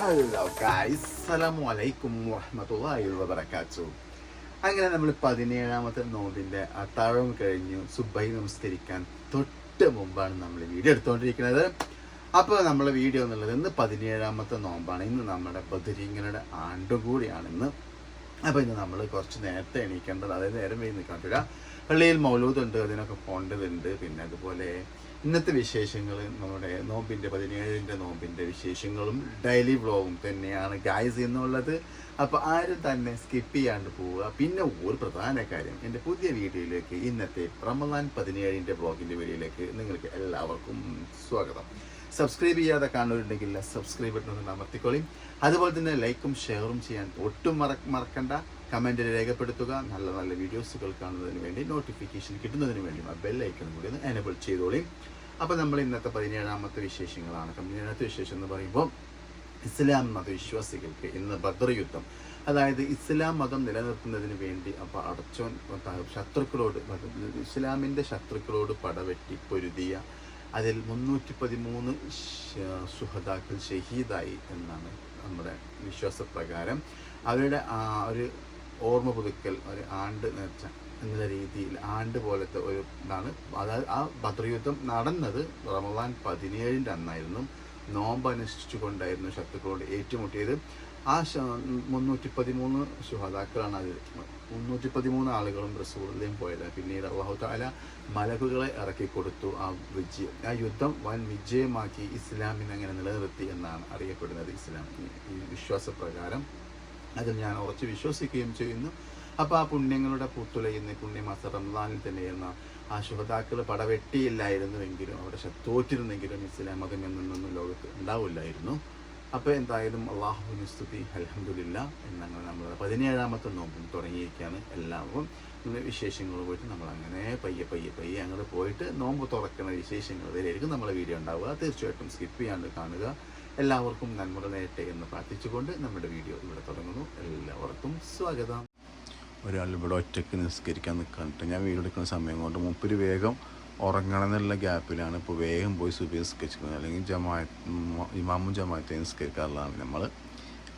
Hello guys അസ്സലാമു അലൈക്കും വറഹ്മത്തുള്ളാഹി വബറകാത്തു അങ്ങനെ നമ്മൾ പതിനേഴാമത്തെ നോമ്പിന്റെ അത്താഴം കഴിഞ്ഞു സുബൈ നമസ്കരിക്കാൻ തൊട്ട് മുമ്പാണ് നമ്മൾ വീഡിയോ എടുത്തുകൊണ്ടിരിക്കുന്നത്. അപ്പോൾ നമ്മളെ വീഡിയോ എന്നുള്ളത് ഇന്ന് പതിനേഴാമത്തെ നോമ്പാണ്. ഇന്ന് നമ്മുടെ ബദരീങ്ങളുടെ ആണ്ടുകൂടിയാണ് ഇന്ന്. അപ്പോൾ ഇന്ന് നമ്മൾ കുറച്ച് നേരത്തെ എണീക്കേണ്ടത്. അതായത് നേരം വൈകി നിൽക്കാൻ പള്ളിയിൽ മൗലൂദുണ്ട് അതിനൊക്കെ പോകേണ്ടതുണ്ട് പിന്നെ അതുപോലെ ഇന്നത്തെ വിശേഷങ്ങൾ നമ്മുടെ നോമ്പിന്റെ പതിനേഴിന്റെ നോമ്പിന്റെ വിശേഷങ്ങളും ഡെയിലി വ്ളോഗും തന്നെയാണ് ഗായ്സ് എന്നുള്ളത്. അപ്പോൾ ആരും തന്നെ സ്കിപ്പ് ചെയ്യാണ്ട് പോവുക. പിന്നെ ഒരു പ്രധാന കാര്യം എന്റെ പുതിയ വീഡിയോയിലേക്ക് ഇന്നത്തെ റമദാൻ പതിനേഴിന്റെ വ്ളോഗിന്റെ വീഡിയോയിലേക്ക് നിങ്ങൾക്ക് എല്ലാവർക്കും സ്വാഗതം. സബ്സ്ക്രൈബ് ചെയ്യാതെ കാണുന്നുണ്ടെങ്കിൽ സബ്സ്ക്രൈബ് ബട്ടൺ അമർത്തിക്കോളി. അതുപോലെ തന്നെ ലൈക്കും ഷെയറും ചെയ്യാൻ ഒട്ടും മറ മറക്കണ്ട. കമന്റിൽ രേഖപ്പെടുത്തുക നല്ല നല്ല വീഡിയോസുകൾ കാണുന്നതിന് വേണ്ടി നോട്ടിഫിക്കേഷൻ കിട്ടുന്നതിന് വേണ്ടി ആ ഐക്കൺ കൂടി ഒന്ന് എനബിൾ ചെയ്തോളി. അപ്പോൾ നമ്മൾ ഇന്നത്തെ പതിനേഴാമത്തെ വിശേഷങ്ങളാണ്. പതിനേഴാമത്തെ വിശേഷം എന്ന് പറയുമ്പോൾ ഇസ്ലാം മതവിശ്വാസികൾക്ക് ഇന്ന് ബദർ യുദ്ധം. അതായത് ഇസ്ലാം മതം നിലനിർത്തുന്നതിന് വേണ്ടി അപ്പോൾ അടച്ചോൻ ശത്രുക്കളോട് ഇസ്ലാമിന്റെ ശത്രുക്കളോട് പടവെട്ടി പൊരുതിയ അതിൽ മുന്നൂറ്റി പതിമൂന്ന് സുഹതാക്കൾ ഷഹീദായി എന്നാണ് നമ്മുടെ വിശ്വാസപ്രകാരം. അവരുടെ ഒരു ഓർമ്മ പുതുക്കൽ ഒരു ആണ്ട് നേർച്ച എന്നുള്ള രീതിയിൽ ആണ്ട് പോലത്തെ ഒരു ഇതാണ്. അതായത് ആ ഭദ്രയുദ്ധം യുദ്ധം നടന്നത് റമദാൻ പതിനേഴിന്റെ അന്നായിരുന്നു. നോമ്പ് അനുഷ്ഠിച്ചുകൊണ്ടായിരുന്നു ശത്രുക്കളോട് ഏറ്റുമുട്ടിയത്. ആ മുന്നൂറ്റി പതിമൂന്ന് ശുഹതാക്കളാണ് അതിൽ മുന്നൂറ്റി പതിമൂന്ന് ആളുകളും റസൂളിലേയും പോയത്. പിന്നീട് അള്ളാഹു താല മലകുകളെ ഇറക്കി കൊടുത്തു ആ വിജയം ആ യുദ്ധം വൻ വിജയമാക്കി ഇസ്ലാമിനെ അങ്ങനെ നിലനിർത്തി എന്നാണ് അറിയപ്പെടുന്നത് ഇസ്ലാം വിശ്വാസപ്രകാരം. അതിൽ ഞാൻ ഉറച്ചു വിശ്വസിക്കുകയും ചെയ്യുന്നു. അപ്പോൾ ആ പുണ്യങ്ങളുടെ പൂത്തുലയുന്ന പുണ്യമാസ റംസാനിൽ തന്നെയെന്ന ആ ശുഹതാക്കൾ പടവെട്ടിയില്ലായിരുന്നുവെങ്കിലും അവിടെ തോറ്റിരുന്നെങ്കിലും ഇസ്ലാം മതം എന്നൊന്നും ലോകത്ത് ഉണ്ടാവില്ലായിരുന്നു. അപ്പോൾ എന്തായാലും അള്ളാഹുവിന് സ്തുതി അലഹമില്ല എന്നങ്ങനെ നമ്മൾ പതിനേഴാമത്തെ നോമ്പും തുടങ്ങിയിരിക്കുകയാണ് എല്ലാവർക്കും. വിശേഷങ്ങൾ പോയിട്ട് നമ്മൾ അങ്ങനെ പയ്യെ പയ്യെ പയ്യെ അങ്ങോട്ട് പോയിട്ട് നോമ്പ് തുറക്കുന്ന വിശേഷങ്ങൾ ഇതിലായിരിക്കും നമ്മളെ വീഡിയോ ഉണ്ടാവുക. തീർച്ചയായിട്ടും സ്കിപ്പ് ചെയ്യാണ്ട് കാണുക. എല്ലാവർക്കും നന്മ നേരട്ടെ എന്ന് പ്രാർത്ഥിച്ചുകൊണ്ട് നമ്മുടെ വീഡിയോ ഇവിടെ തുടങ്ങുന്നു. എല്ലാവർക്കും സ്വാഗതം. ഒരാൾ ഇവിടെ ഒറ്റയ്ക്ക് നിസ്കരിക്കാൻ നിൽക്കാനിട്ട് ഞാൻ വീഡിയോ എടുക്കുന്ന സമയം കൊണ്ട് മുപ്പര് വേഗം ഉറങ്ങണം എന്നുള്ള ഗ്യാപ്പിലാണ് ഇപ്പോൾ വേഗം പോയി സുബി നിസ്കരിച്ചിരിക്കുന്നത്. അല്ലെങ്കിൽ ജമാഅത്ത് ഇമാമും ജമാഅത്തെ നിസ്കരിക്കാറുള്ളതാണ് നമ്മൾ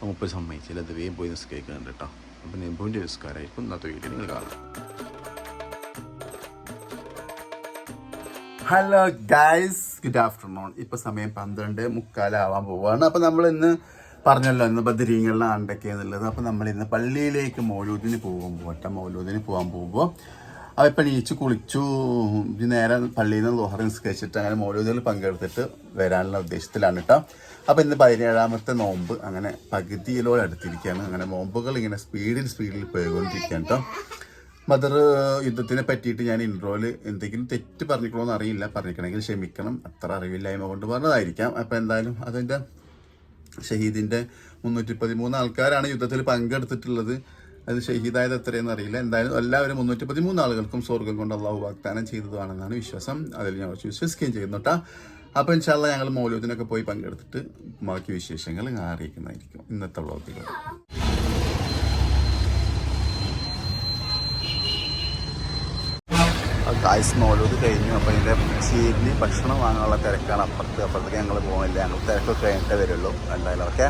മുപ്പത് സമ്മതിച്ചില്ല. അത് വേഗം പോയി നിസ്കരിക്കുന്നുണ്ട് കേട്ടോ അപ്പോൾ നെബുവിന്റെ നിസ്കാരമായിരിക്കും ഇന്നത്തെ വീഡിയോ നിങ്ങൾ കാണാം ഹലോ ഗൈസ് ഗുഡ് ആഫ്റ്റർനൂൺ ഇപ്പൊ സമയം പന്ത്രണ്ട് മുക്കാലാവാൻ പോവുകയാണ്. അപ്പൊ നമ്മൾ ഇന്ന് പറഞ്ഞല്ലോ ഇന്ന് ബദരീങ്ങളുടെ ആണ്ടൊക്കെ എന്നുള്ളത്. അപ്പൊ നമ്മൾ ഇന്ന് പള്ളിയിലേക്ക് മൗലൂദിന് പോകുമ്പോൾ ഒറ്റ മൗലൂദിന് പോകാൻ പോകുമ്പോൾ അവ ഇപ്പം നീച്ച് കുളിച്ചു നേരെ പള്ളിയിൽ നിന്ന് ലോഹർ നിസ്കരിച്ചിട്ട് അങ്ങനെ മൗലൂദിൽ പങ്കെടുത്തിട്ട് വരാനുള്ള ഉദ്ദേശത്തിലാണ് കേട്ടോ അപ്പോൾ ഇന്ന് പതിനേഴാമത്തെ നോമ്പ് അങ്ങനെ പകുതിയിലോട് അടുത്തിരിക്കുകയാണ്. അങ്ങനെ നോമ്പുകൾ ഇങ്ങനെ സ്പീഡിൽ സ്പീഡിൽ പോയിക്കൊണ്ടിരിക്കുകയാണ് കേട്ടോ മദർ യുദ്ധത്തിനെ പറ്റിയിട്ട് ഞാൻ ഇൻട്രോയിൽ എന്തെങ്കിലും തെറ്റ് പറഞ്ഞിക്കണമെന്ന് അറിയില്ല. പറഞ്ഞിക്കണമെങ്കിൽ ക്ഷമിക്കണം. അത്ര അറിവില്ലായ്മ കൊണ്ട് പറഞ്ഞതായിരിക്കാം. അപ്പോൾ എന്തായാലും അതിന്റെ ഷഹീദിന്റെ മുന്നൂറ്റി പതിമൂന്ന് ആൾക്കാരാണ് യുദ്ധത്തിൽ പങ്കെടുത്തിട്ടുള്ളത്. അത് ഷഹീദായത് എത്രയെന്ന് അറിയില്ല. എന്തായാലും എല്ലാവരും മുന്നൂറ്റി പതിമൂന്ന് ആളുകൾക്കും സ്വർഗം കൊണ്ട് അള്ളാഹു വാഗ്ദാനം ചെയ്തതാണെന്നാണ് വിശ്വാസം. അതിൽ ഞാൻ കുറച്ച് വിശ്വസിക്കുകയും ചെയ്യുന്നു കേട്ടോ. അപ്പോൾ ഇൻഷാല്ല ഞങ്ങൾ മൗലൂദിനൊക്കെ പോയി പങ്കെടുത്തിട്ട് ബാക്കി വിശേഷങ്ങൾ അറിയിക്കുന്നതായിരിക്കും. ഇന്നത്തെ വ്ളോഗിൽ കായ്സ് മോലൂത് കഴിഞ്ഞു. അപ്പോൾ ഇതിന്റെ ചീരിന് ഭക്ഷണം വാങ്ങാനുള്ള തിരക്കാണ്. അപ്പുറത്ത് അപ്പുറത്തേക്ക് ഞങ്ങൾ പോകുന്നില്ല ഞങ്ങൾ തിരക്കൊക്കെ കഴിഞ്ഞിട്ടേ വരുള്ളൂ. എന്തായാലും ഓക്കെ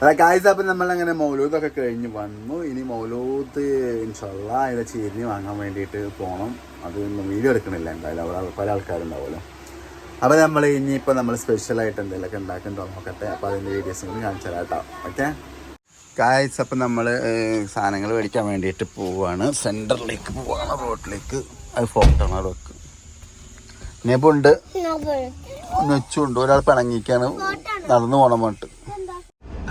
അതായത് കായ്സ് അപ്പം നമ്മളങ്ങനെ മൗലൂദൊക്കെ കഴിഞ്ഞ് വന്നു. ഇനി മൗലൂദ് ഇൻഷല്ല അതിന്റെ ചീരിന് വാങ്ങാൻ വേണ്ടിയിട്ട് പോകണം അത് വീഡിയോ എടുക്കണില്ല. എന്തായാലും അവിടെ പല ആൾക്കാരുണ്ടാവുമല്ലോ. അപ്പോൾ നമ്മൾ ഇനിയിപ്പോൾ നമ്മൾ സ്പെഷ്യലായിട്ട് എന്തെങ്കിലുമൊക്കെ ഉണ്ടാക്കുന്നുണ്ടോ നോക്കട്ടെ അപ്പോൾ അതിന്റെ വീഡിയോസ് കൂടി കാണിച്ചു തരാം കേട്ടോ. ഓക്കെ കായ്സ് അപ്പം നമ്മൾ സാധനങ്ങൾ മേടിക്കാൻ വേണ്ടിയിട്ട് പോവുകയാണ് സെന്ററിലേക്ക് പോവുകയാണ് റോഡിലേക്ക് അത് ഫോട്ടോ വെക്ക്. നെബുണ്ട്. നെച്ചുണ്ട്. ഒരാൾ പിണങ്ങിക്കാണ്. നടന്നു പോകണം പറഞ്ഞിട്ട്.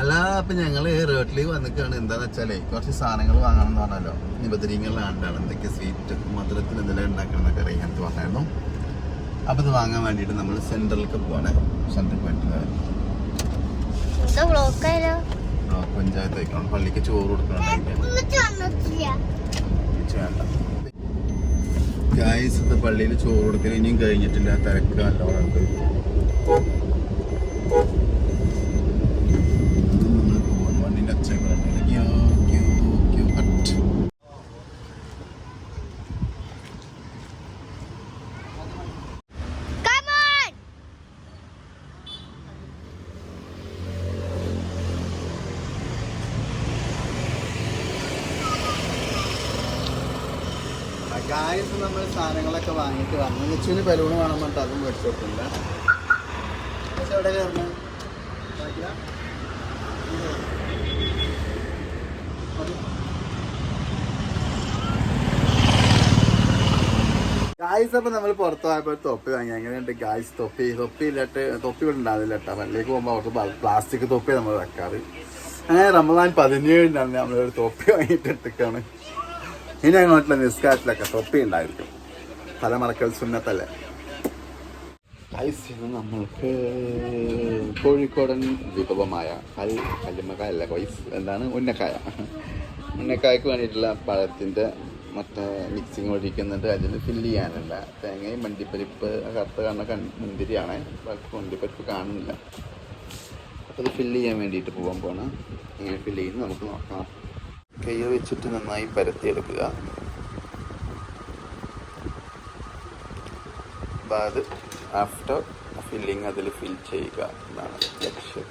അല്ല അപ്പൊ ഞങ്ങൾ റോട്ടിലേക്ക് വന്നിക്കാണ്. എന്താന്ന് വെച്ചാലേ കുറച്ച് സാധനങ്ങൾ വാങ്ങണം എന്ന് പറഞ്ഞല്ലോ. നിബദ്ധനങ്ങളിലാണ്ടാണ് എന്തൊക്കെ സ്വീറ്റ് മധുരത്തിൽ എന്തെല്ലാം ഉണ്ടാക്കണം എന്നൊക്കെ അറിയാൻ പറഞ്ഞായിരുന്നു അപ്പൊ ഇത് വാങ്ങാൻ വേണ്ടിട്ട് നമ്മൾ സെന്ററിലേക്ക് പോവാണ്. സെന്ററിൽ പോയിട്ട് പഞ്ചായത്ത് അയക്കണം പള്ളിക്ക് ചോറ് കൊടുക്കണം ഗായ്സ് പള്ളിയിൽ ചോറ് കൊടുക്കൽ ഇനിയും കഴിഞ്ഞിട്ടില്ല. തിരക്ക് ഗായസ് നമ്മൾ സാധനങ്ങളൊക്കെ വാങ്ങിയിട്ട് വന്നു. ലിച്ചുവിന് ബലൂൺ വേണം പറഞ്ഞിട്ട് അതും മേടിച്ചു കൊടുത്തില്ല പക്ഷെ എവിടെ കയറണം? ഗായ്സ് അപ്പൊ നമ്മൾ പുറത്തു പോയപ്പോൾ തൊപ്പി വാങ്ങി. അങ്ങനെയുണ്ട് ഗായ്സ് തൊപ്പി? തൊപ്പി ഇല്ലാട്ട് തൊപ്പി ഇവിടെ ഉണ്ടാവില്ല കേട്ടോ. പള്ളിക്ക് പോകുമ്പോൾ അവർക്ക് പ്ലാസ്റ്റിക് തൊപ്പി നമ്മൾ വെക്കാറ്. അങ്ങനെ റമദാൻ പതിനേഴിനാണ് നമ്മളൊരു തൊപ്പി വാങ്ങിയിട്ട് ഇട്ടിക്കാണ് ഇനി അങ്ങോട്ടുള്ള നിസ്കാരത്തിലൊക്കെ തൊപ്പി ഉണ്ടായിരിക്കും തലമറക്കൽ സുന്നത്തല്ലേ? നമ്മൾക്ക് കോഴിക്കോടൻ വിഭവമായ കൽ കല്ലുമ്മക്കായല്ല ഗോയ്സ് എന്താണ്? ഉന്നക്കായ. ഉന്നക്കായ്ക്ക് വേണ്ടിയിട്ടുള്ള പഴത്തിന്റെ മറ്റേ മിക്സിങ് ഒഴിക്കുന്നുണ്ട് അതിൽ ഫില്ല് ചെയ്യാനല്ല. തേങ്ങയും മണ്ടിപ്പരിപ്പ് കറുത്ത കാണുന്ന കൺ മുന്തിരിയാണ്. ബാക്കി മണ്ടിപ്പരിപ്പ് കാണുന്നില്ല. അപ്പോൾ അത് ഫില്ല് ചെയ്യാൻ വേണ്ടിയിട്ട് പോകാൻ പോകണം എങ്ങനെ ഫില്ല് ചെയ്യുന്നത് നമുക്ക് നോക്കാം. കൈ വെച്ചിട്ട് നന്നായി പരത്തിയെടുക്കുക. അത് ആഫ്റ്റർ ഫില്ലിങ് അതിൽ ഫിൽ ചെയ്യുക എന്നാണ് ലക്ഷ്യം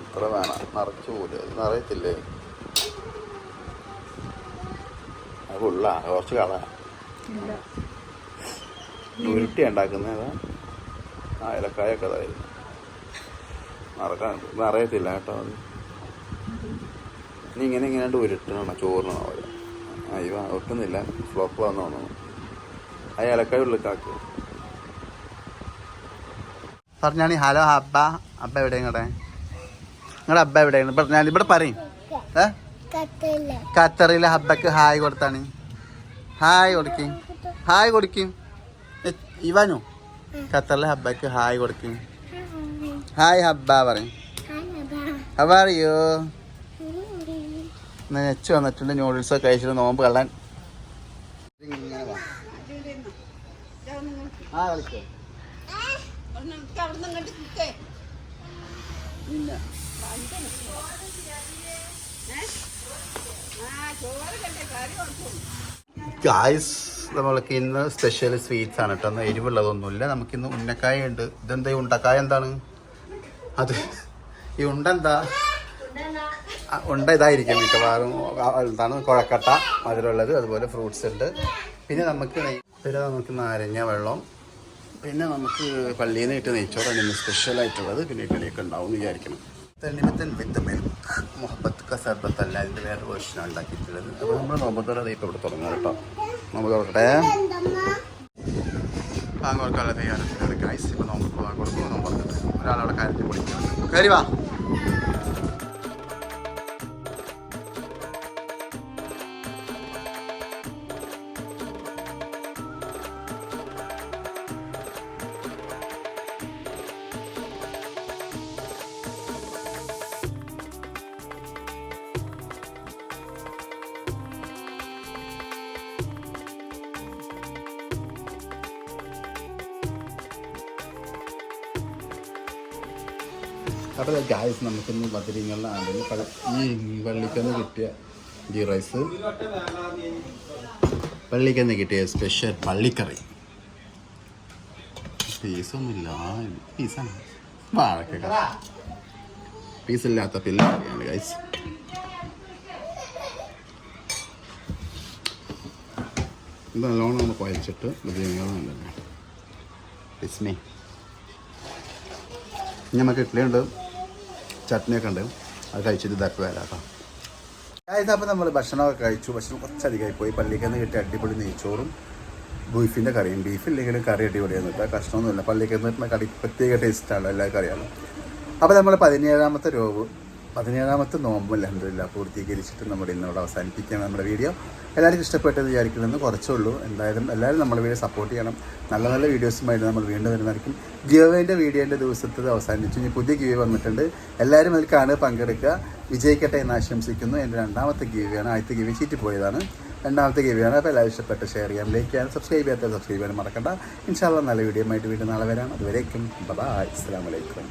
എത്ര വേണം. നിറച്ചു പോലും അത് നിറയത്തില്ലേ? അത് ഉള്ള കുറച്ച് കള ഉരുട്ടി ഉണ്ടാക്കുന്നത് ആ ഇലക്കായൊക്കെ അതായിരുന്നു. നിറക്കാൻ നിറയത്തില്ല കേട്ടോ അത്. ഇനി ഇങ്ങനെ ഇങ്ങനെ ഉരുട്ടണം ചോറിനാണ് പോലെ അയ്യോ ഒട്ടുന്നില്ല. ഫ്ലോപ്പ് വന്നു തോന്നുന്നു. ആ ഇലക്കായ ഉള്ളിൽ കാക്ക്. പറഞ്ഞാണി ഹലോ അബ്ബ. അബ്ബ എവിടെ ഇങ്ങടെ നിങ്ങളുടെ അബ്ബ എവിടെയാണ് പറഞ്ഞാൽ ഇവിടെ പറയും. ഏ? ഖത്തറിലെ ഹബ്ബക്ക് ഹായ് കൊടുത്താണ്. ഹായ് കൊടുക്കും. ഹായ് കൊടുക്കും. ഇവാനു? ഖത്തറിലെ ഹബ്ബക്ക് ഹായ് കൊടുക്കും. ഹായ് ഹബ്ബ. പറയും. ഹവ് ആർ യു നെച്ച് വന്നിട്ടുണ്ട്. ന്യൂഡിൽസ് ഒക്കെ കഴിച്ചിട്ട് നോമ്പ് കള്ളാൻ. ഗായ്സ് നമ്മൾക്ക് ഇന്ന് സ്പെഷ്യൽ സ്വീറ്റ്സ് ആണ് കേട്ടോ. ഒന്ന് എരിവുള്ളതൊന്നുമില്ല. നമുക്കിന്ന് ഉന്നക്കായ ഉണ്ട്. ഇതെന്താ ഉണ്ടക്കായ എന്താണ്? അത് ഈ ഉണ്ട എന്താ ആ, ഉണ്ട ഇതായിരിക്കും മിക്കവാറും. എന്താണ് കുഴക്കട്ട മധുരമുള്ളത് അതുപോലെ ഫ്രൂട്ട്സ് ഉണ്ട്. പിന്നെ നമുക്ക് പിന്നെ നമുക്ക് നാരങ്ങ വെള്ളം പിന്നെ നമുക്ക് പള്ളിയിൽ നിന്ന് ഇട്ട് നെയ്ച്ചോറാണ് ഇന്ന് സ്പെഷ്യൽ ആയിട്ടുള്ളത്. പിന്നെ ഇഡ്ഡലിയൊക്കെ ഉണ്ടാവും വിചാരിക്കണം തെണ്ണിമത്തൻ വിത്ത് മിൽക്ക് മുഹബത്ത് കസർബത്തല്ല അതിന്റെ വേറെ വേർഷനാണ് ഉണ്ടാക്കിയിട്ടുള്ളത്. അപ്പോൾ നമ്മൾ നോമ്പത്തോടെ ഇപ്പോൾ ഇവിടെ തുടങ്ങാം കേട്ടോ. നോമ്പ് തുറക്കട്ടെ ബാങ്ക് കൊടുക്കാനുള്ള തയ്യാറെടുക്കുന്നത് ഗൈസ് ഇപ്പോൾ നോമ്പ് കൊടുക്കുമ്പോൾ നോമ്പ് ഒരാളവിടെ കാര്യത്തിൽ പൊളിക്കുന്നുണ്ട് കയറി അപ്പോൾ ഗായസ് നമുക്കിന്ന് പഴ ഈ പള്ളിക്കന്ന് കിട്ടിയ ഗീ റൈസ് പള്ളിക്കന്ന് കിട്ടിയ സ്പെഷ്യൽ പള്ളിക്കറി. പീസൊന്നുമില്ല പീസാണ് വാഴക്ക പീസില്ലാത്ത പിള്ളേരാണ് ഗൈസ് ഇത് നല്ലോണം നമ്മൾ കുഴച്ചിട്ട് ബദരിങ്ങളുണ്ടല്ലോ ബിസ്മി ഇനി നമുക്ക് ഇഡ്ഡലിയുണ്ട്. ചട്നിയൊക്കെ ഉണ്ട് അത് കഴിച്ചിട്ട് ഇതാക്കി വരാം കേട്ടോ. അപ്പോൾ നമ്മൾ ഭക്ഷണമൊക്കെ കഴിച്ചു. ഭക്ഷണം കുറച്ചധികമായി പോയി. പള്ളിയിൽ നിന്ന് കിട്ടിയ അടിപൊളി നെയ്ച്ചോറും ബീഫിന്റെ കറിയും. ബീഫ് ഇല്ലെങ്കിൽ കറി അടിപൊളിയാണ് കേട്ടോ. കഷ്ണമൊന്നുമില്ല. പള്ളിയിൽ നിന്ന് കറി പ്രത്യേക ടേസ്റ്റാണ് എല്ലാവർക്കും അറിയാമല്ലോ അപ്പോൾ നമ്മൾ പതിനേഴാമത്തെ രോവ് പതിനേഴാമത്തെ നോമ്പ് അലഹമില്ല പൂർത്തീകരിച്ചിട്ട് നമ്മുടെ ഇന്നോട് അവസാനിപ്പിക്കുകയാണ് നമ്മുടെ വീഡിയോ. എല്ലാവർക്കും ഇഷ്ടപ്പെട്ടത് വിചാരിക്കണമെന്ന് കുറച്ചേ ഉള്ളൂ. എന്തായാലും എല്ലാവരും നമ്മുടെ വീഡിയോ സപ്പോർട്ട് ചെയ്യണം. നല്ല നല്ല വീഡിയോസുമായിട്ട് നമ്മൾ വീണ്ടും വരുന്നതായിരിക്കും. ഗിയോവേന്റെ വീഡിയോന്റെ ദിവസത്തത് അവസാനിച്ചു ഇനി പുതിയ ഗിയോ വന്നിട്ടുണ്ട്. എല്ലാവരും അതിൽ കാണുക പങ്കെടുക്കുക. വിജയിക്കട്ടെ എന്ന് ആശംസിക്കുന്നു. എന്റെ രണ്ടാമത്തെ ഗിവിയാണ് ആദ്യത്തെ ഗിവി ചീറ്റിപ്പോയതാണ് രണ്ടാമത്തെ ഗിവിയാണ്. അപ്പോൾ എല്ലാവരും ഇഷ്ടപ്പെട്ട് ഷെയർ ചെയ്യാം ലൈക്ക് ചെയ്യാൻ സബ്സ്ക്രൈബ് ചെയ്യാത്ത സബ്സ്ക്രൈബ് ചെയ്യാൻ മറക്കണ്ട. ഇൻഷാല്ല നല്ല വീഡിയോ ആയിട്ട് വീണ്ടും നാളെ വരാം. അതുവരേക്കും ബൈ അസ്സാം വലൈക്കും